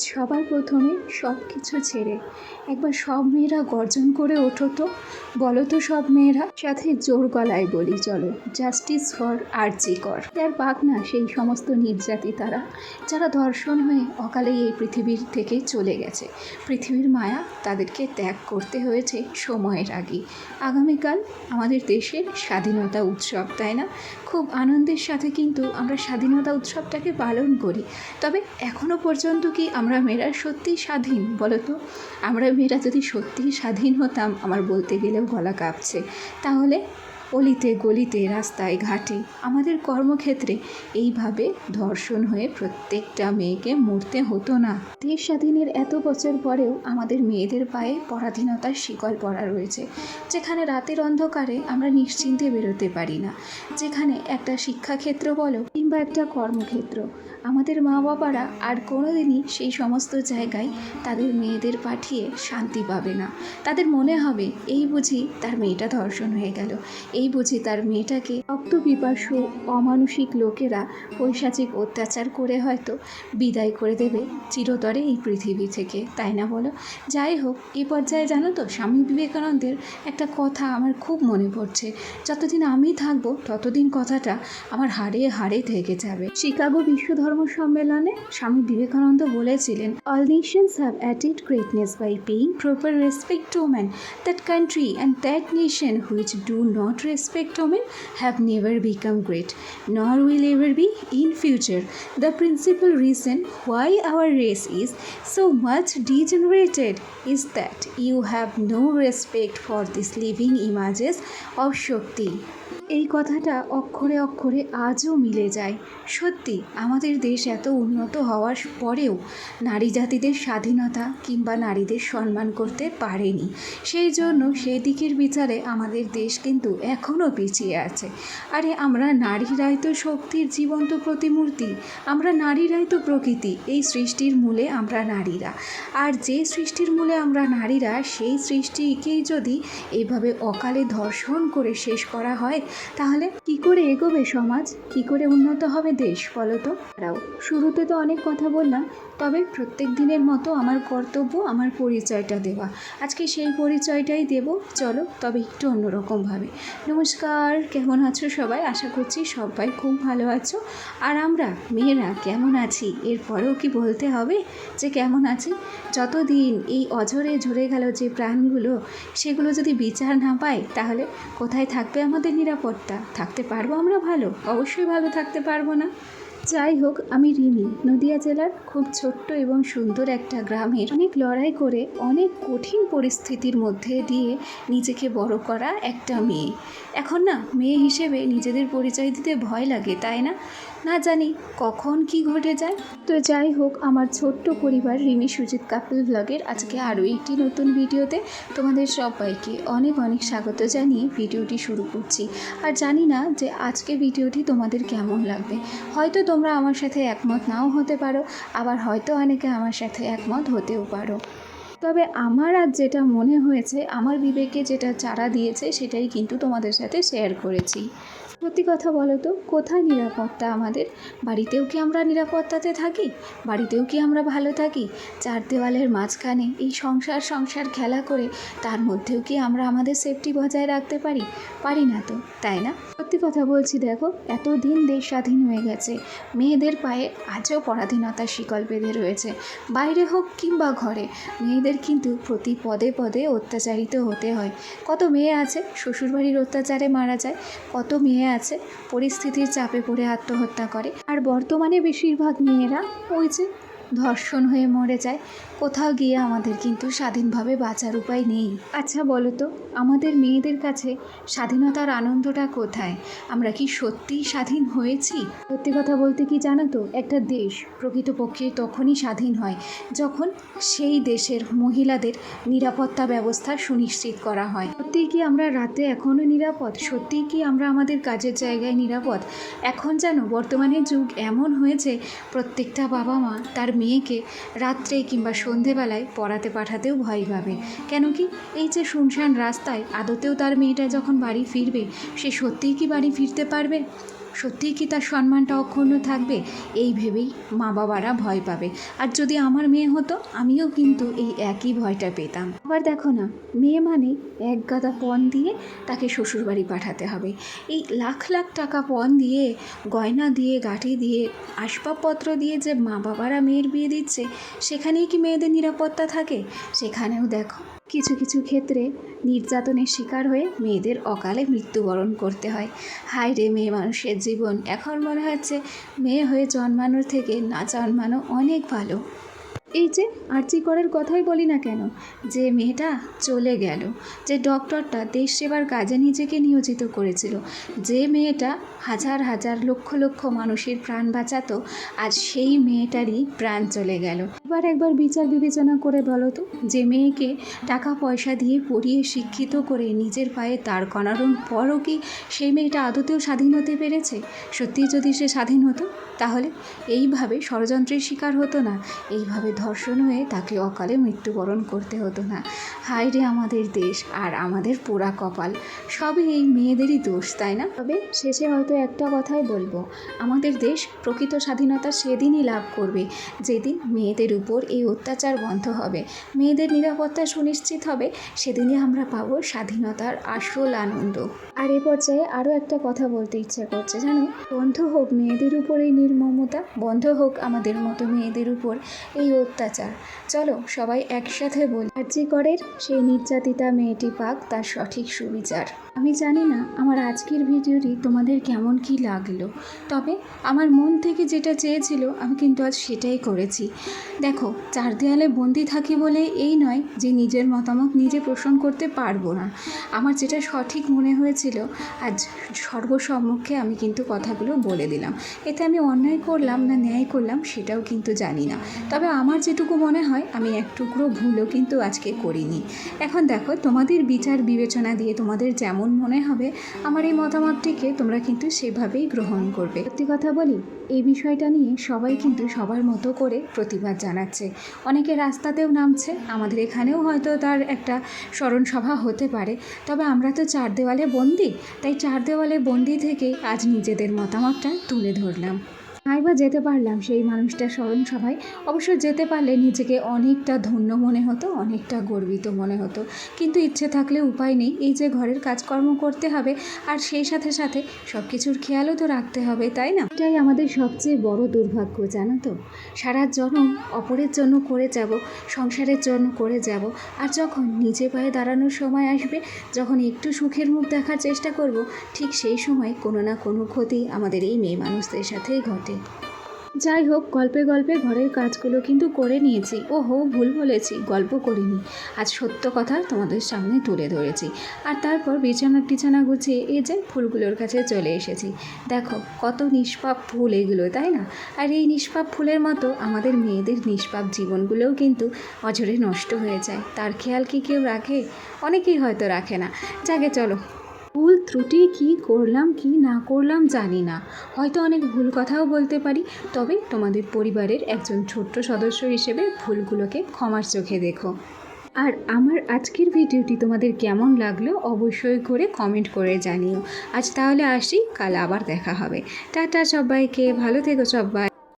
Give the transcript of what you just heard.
সবার প্রথমে সব কিছু ছেড়ে। একবার সব মেয়েরা গর্জন করে ওঠো তো। বলো তো সব মেয়েরা, সাথে জোর গলায় বলি, চলো জাস্টিস ফর আরজি কর। তার পাক না, সেই সমস্ত নির্যাতিতারা যারা ধর্ষণ হয়ে অকালে এই পৃথিবীর থেকে চলে গেছে। পৃথিবীর মায়া তাদেরকে ত্যাগ করতে হয়েছে সময়ের আগে। আগামীকাল আমাদের দেশের স্বাধীনতা উৎসব, তাই না? খুব আনন্দের সাথে কিন্তু আমরা স্বাধীনতা উৎসবটাকে পালন করি। তবে এখনও পর্যন্ত কি আমরা মেয়েরা সত্যিই স্বাধীন, বলো তো? আমরা মেয়েরা যদি সত্যিই স্বাধীন হতাম, আমার বলতে গেলেও গলা কাঁপছে। তাহলে অলিতে, গলিতে, রাস্তায়, ঘাটে, আমাদের কর্মক্ষেত্রে এইভাবে ধর্ষণ হয়ে প্রত্যেকটা মেয়েকে মরতে হতো না। দেশ স্বাধীনের এত বছর পরেও আমাদের মেয়েদের পায়ে পরাধীনতার শিকল পড়া রয়েছে, যেখানে রাতের অন্ধকারে আমরা নিশ্চিন্তে বেরোতে পারি না, যেখানে একটা শিক্ষাক্ষেত্র বলো কিংবা একটা কর্মক্ষেত্র আমাদের মা বাবারা আর কোনোদিনই সেই সমস্ত জায়গায় তাদের মেয়েদের পাঠিয়ে শান্তি পাবে না। তাদের মনে হবে, এই বুঝি তার মেয়েটা ধর্ষণ হয়ে গেল। এই বুঝি তার মেয়েটাকে রক্ত পিপাসু অমানসিক লোকেরা পৈশাচিক অত্যাচার করে হয়তো বিদায় করে দেবে চিরতরে এই পৃথিবী থেকে, তাই না বলো? যাই হোক, এ পর্যায়ে জানো তো স্বামী বিবেকানন্দের একটা কথা আমার খুব মনে পড়ছে। যতদিন আমি থাকব, ততদিন কথাটা আমার হাড়ে হাড়ে থেকে যাবে। শিকাগো বিশ্ব ধর্ম ধর্ম সম্মেলনে স্বামী বিবেকানন্দ বলেছিলেন all nations have অ্যাটেড greatness by paying proper respect to man that country and that nation which do not respect to man have never become great nor will ever be in future the principal reason why our race is so much degenerated is that you have no respect for this living images of Shakti এই কথাটা অক্ষরে অক্ষরে আজও মিলে যায়। সত্যি, আমাদের দেশ এত উন্নত হওয়ার পরেও নারী জাতিদের স্বাধীনতা কিংবা নারীদের সম্মান করতে পারেনি। সেই জন্য সেই দিকের বিচারে আমাদের দেশ কিন্তু এখনও পিছিয়ে আছে। আরে, আমরা নারীরাই তো শক্তির জীবন্ত প্রতিমূর্তি। আমরা নারীরাই তো প্রকৃতি। এই সৃষ্টির মূলে আমরা নারীরা। আর যে সৃষ্টির মূলে আমরা নারীরা, সেই সৃষ্টিকেই যদি এইভাবে অকালে ধর্ষণ করে শেষ করা হয় তাহলে কি করে এগোবে সমাজ? কি করে উন্নত হবে দেশ বলো তো তারাও শুরুতে তো অনেক কথা বললাম, তবে প্রত্যেক দিনের মতো আমার কর্তব্য, আমার পরিচয়টা দেওয়া। আজকে সেই পরিচয়টাই দেব। চলো, তবে একটু অন্যরকমভাবে নমস্কার, কেমন আছো সবাই? আশা করছি সবাই খুব ভালো আছো। আর আমরা, মেয়েরা, কেমন আছি? এরপরেও কি বলতে হবে যে কেমন আছি? যতদিন এই অঝরে ঝরে গেল যে প্রাণগুলো, সেগুলো যদি বিচার না পায় তাহলে কোথায় থাকবে আমাদের নিরাপত্তা, থাকতে পারব আমরা ভালো? অবশ্যই ভালো থাকতে পারব না। যাই হোক, আমি রিমি, নদিয়া জেলার খুব ছোট্ট এবং সুন্দর একটা গ্রামের অনেক লড়াই করে অনেক কঠিন পরিস্থিতির মধ্যে দিয়ে নিজেকে বড় করা একটা মেয়ে। এখন না মেয়ে হিসেবে নিজেদের পরিচয় দিতে ভয় লাগে, তাই না? না জানি কখন কি ঘটে যায়। তো যাই হোক, আমার ছোট্ট পরিবার রিমি, সুজিত কাপিল ব্লগের আজকে আরও একটি নতুন ভিডিওতে তোমাদের সবাইকে অনেক অনেক স্বাগত জানিয়ে ভিডিওটি শুরু করছি। আর জানি না যে আজকে ভিডিওটি তোমাদের কেমন লাগবে। হয়তো তোমরা আমার সাথে একমত নাও হতে পারো, আবার হয়তো অনেকে আমার সাথে একমত হতেও পারো। তবে আমার আজ যেটা মনে হয়েছে, আমার বিবেকে যেটা চারা দিয়েছে সেটাই কিন্তু তোমাদের সাথে শেয়ার করেছি। সত্যি কথা বলো তো, কোথায় নিরাপত্তা আমাদের? বাড়িতেও কি আমরা নিরাপত্তাতে থাকি? বাড়িতেও কি আমরা ভালো থাকি? চার দেওয়ালের মাঝখানে এই সংসার সংসার খেলা করে তার মধ্যেও কি আমরা আমাদের সেফটি বজায় রাখতে পারি? পারি না তো, তাই না? সত্যি কথা বলছি দেখো এত দিন দেশ স্বাধীন হয়ে গেছে। মেয়েদের পায়ে আজও পরাধীনতার শিকল বেঁধে রয়েছে। বাইরে হোক কিংবা ঘরে, মেয়েদের কিন্তু প্রতি পদে পদে অত্যাচারিত হতে হয়। কত মেয়ে আছে, শ্বশুরবাড়ির অত্যাচারে মারা যায়। কত মেয়ে আছে পরিস্থিতির চাপে পড়ে আত্মহত্যা করে। আর বর্তমানে বেশিরভাগ মেয়েরা ওই যে ধর্ষণ হয়ে মরে যায়, কোথাও গিয়ে আমাদের কিন্তু স্বাধীনভাবে বাঁচার উপায় নেই। আচ্ছা বলো তো, আমাদের মেয়েদের কাছে স্বাধীনতার আনন্দটা কোথায়? আমরা কি সত্যিই স্বাধীন হয়েছি? সত্যি কথা বলতে কি জানো তো, একটা দেশ প্রকৃতপক্ষে তখনই স্বাধীন হয় যখন সেই দেশের মহিলাদের নিরাপত্তা ব্যবস্থা সুনিশ্চিত করা হয়। সত্যিই কি আমরা রাতে এখনও নিরাপদ? সত্যিই কি আমরা আমাদের কাজের জায়গায় নিরাপদ? এখন জানো বর্তমানে যুগ এমন হয়েছে, প্রত্যেকটা বাবা মা তার মেয়েকে রাত্রে কিংবা সন্ধেবেলায় পড়াতে পাঠাতেও ভয় পাবে। কেন কি? এই যে শুনশান রাস্তায় আদতেও তার মেয়েটা যখন বাড়ি ফিরবে, সে সত্যিই কি বাড়ি ফিরতে পারবে? সত্যিই কি তার সম্মানটা অক্ষুণ্ণ থাকবে? এই ভেবেই মা বাবারা ভয় পাবে। আর যদি আমার মেয়ে হতো, আমিও কিন্তু এই একই ভয়টা পেতাম। আবার দেখো না, মেয়ে মানে এক গাদা পণ দিয়ে তাকে শ্বশুরবাড়ি পাঠাতে হবে। এই লাখ লাখ টাকা পণ দিয়ে, গয়না দিয়ে, গাঠি দিয়ে, আসবাবপত্র দিয়ে যে মা বাবারা মেয়ের বিয়ে দিচ্ছে, সেখানেই কি মেয়েদের নিরাপত্তা থাকে? সেখানেও দেখো কিছু কিছু ক্ষেত্রে নির্যাতনের শিকার হয়ে মেয়েদের অকালে মৃত্যুবরণ করতে হয়। হায় রে মেয়ে মানুষের জীবন। এখন মনে হচ্ছে মেয়ে হয়ে জন্মানোর থেকে না জন্মানো অনেক ভালো। এই যে আর্জি করার কথাই বলি না কেন, যে মেয়েটা চলে গেল, যে ডক্টরটা দেশ সেবার কাজে নিজেকে নিয়োজিত করেছিল, যে মেয়েটা হাজার হাজার লক্ষ লক্ষ মানুষের প্রাণ বাঁচাতো, আজ সেই মেয়েটারই প্রাণ চলে গেল। এবার একবার বিচার বিবেচনা করে বলো তো, যে মেয়েকে টাকা পয়সা দিয়ে পড়িয়ে শিক্ষিত করে নিজের পায়ে তার করানোর পরও কি সেই মেয়েটা আদতেও স্বাধীন হতে পেরেছে? সত্যি যদি সে স্বাধীন হতো, তাহলে এইভাবে ষড়যন্ত্রের শিকার হতো না, এইভাবে ধর্ষণ হয়ে তাকে অকালে মৃত্যুবরণ করতে হতো না। হায় রে আমাদের দেশ আর আমাদের পোড়া কপাল। সবই এই মেয়েদেরই দোষ, তাই না? তবে শেষে হয়তো একটা কথাই বলব। আমাদের দেশ প্রকৃত স্বাধীনতা সেদিনই লাভ করবে, যেদিন মেয়েদের উপর এই অত্যাচার বন্ধ হবে। মেয়েদের নিরাপত্তা সুনিশ্চিত হবে, সেদিনই আমরা পাবো স্বাধীনতার আসল আনন্দ। আর এ পর্যায়ে আরও একটা কথা বলতে ইচ্ছে করছে, জানো? বন্ধ হোক মেয়েদের উপর এই নির্মমতা, বন্ধ হোক আমাদের মতো মেয়েদের উপর এই অত্যাচার। চলো সবাই একসাথে বলি আর্যিকরের সেই নির্যাতিতা মেয়েটি পাক তার সঠিক সুবিচার। আমি জানি না আমার আজকের ভিডিওটি তোমাদের কেমন কি লাগল, তবে আমার মন থেকে যেটা চেয়েছিল আমি কিন্তু আজ সেটাই করেছি। দেখো, চার দেয়ালে বন্দি থাকি বলে এই নয় যে নিজের মতামত নিজে পোষণ করতে পারব না। আমার যেটা সঠিক মনে হয়েছিল, আজ সর্বসম্মুখে আমি কিন্তু কথাগুলো বলে দিলাম। এতে আমি অন্যায় করলাম না ন্যায় করলাম সেটাও কিন্তু জানি না। তবে আমার যেটুকু মনে হয়, আমি এক টুকরো ভুলও কিন্তু আজকে করিনি। এখন দেখো, তোমাদের বিচার বিবেচনা দিয়ে তোমাদের যেমন মনে হবে, আমার এই মতামতটিকে তোমরা কিন্তু সেভাবেই গ্রহণ করবে। সত্যি কথা বলি, এই বিষয়টা নিয়ে সবাই কিন্তু সবার মতো করে প্রতিবাদ জানাচ্ছে। অনেকে রাস্তাতেও নামছে, আমাদের এখানেও হয়তো তার একটা স্মরণ সভা হতে পারে, তবে আমরা তো চার দেওয়ালে বন্দি, তাই চার দেওয়ালে বন্দি থেকেই আজ নিজেদের মতামতটা তুলে ধরলাম। নাই বা যেতে পারলাম সেই মানুষটা স্মরণ সভায় অবশ্য যেতে পারলে নিজেকে অনেকটা ধন্য মনে হতো, অনেকটা গর্বিত মনে হতো। কিন্তু ইচ্ছে থাকলে উপায় নেই, এই যে ঘরের কাজকর্ম করতে হবে আর সেই সাথে সাথে সব কিছুর খেয়ালও তো রাখতে হবে, তাই না? এটাই আমাদের সবচেয়ে বড় দুর্ভাগ্য, জানো তো। সারা জনম অপরের জন্য করে যাব, সংসারের জন্য করে যাব আর যখন নিজে পায়ে দাঁড়ানোর সময় আসবে, যখন একটু সুখের মুখ দেখার চেষ্টা করব, ঠিক সেই সময় কোনো না কোনো ক্ষতি আমাদের এই মেয়ে মানুষদের সাথেই ঘটে। যাই হোক, গল্পে গল্পে ঘরের কাজগুলো কিন্তু করে নিয়েছি। ও হো ভুল বলেছি, গল্প করিনি। আজ সত্য কথা তোমাদের সামনে তুলে ধরেছি। আর তারপর বিছানা টিছানা গুছিয়ে এই যে ফুলগুলোর কাছে চলে এসেছি। দেখো, কত নিষ্পাপ ফুল এগুলো, তাই না? আর এই নিষ্পাপ ফুলের মতো আমাদের মেয়েদের নিষ্পাপ জীবনগুলোও কিন্তু অঝরে নষ্ট হয়ে যায়। তার খেয়াল কি কেউ রাখে? অনেকেই হয়তো রাখে না। যাকে চলো। ভুল ত্রুটি কি করলাম, কি না করলাম জানি না। হয়তো অনেক ভুল কথাও বলতে পারি, তবে তোমাদের পরিবারের একজন ছোট্ট সদস্য হিসেবে ভুলগুলোকে ক্ষমার চোখে দেখো। আর আমার আজকের ভিডিওটি তোমাদের কেমন লাগল অবশ্যই করে কমেন্ট করে জানিও। আজ তাহলে আসি, কাল আবার দেখা হবে। টাটা সবাইকে, ভালো থেকো সবাই।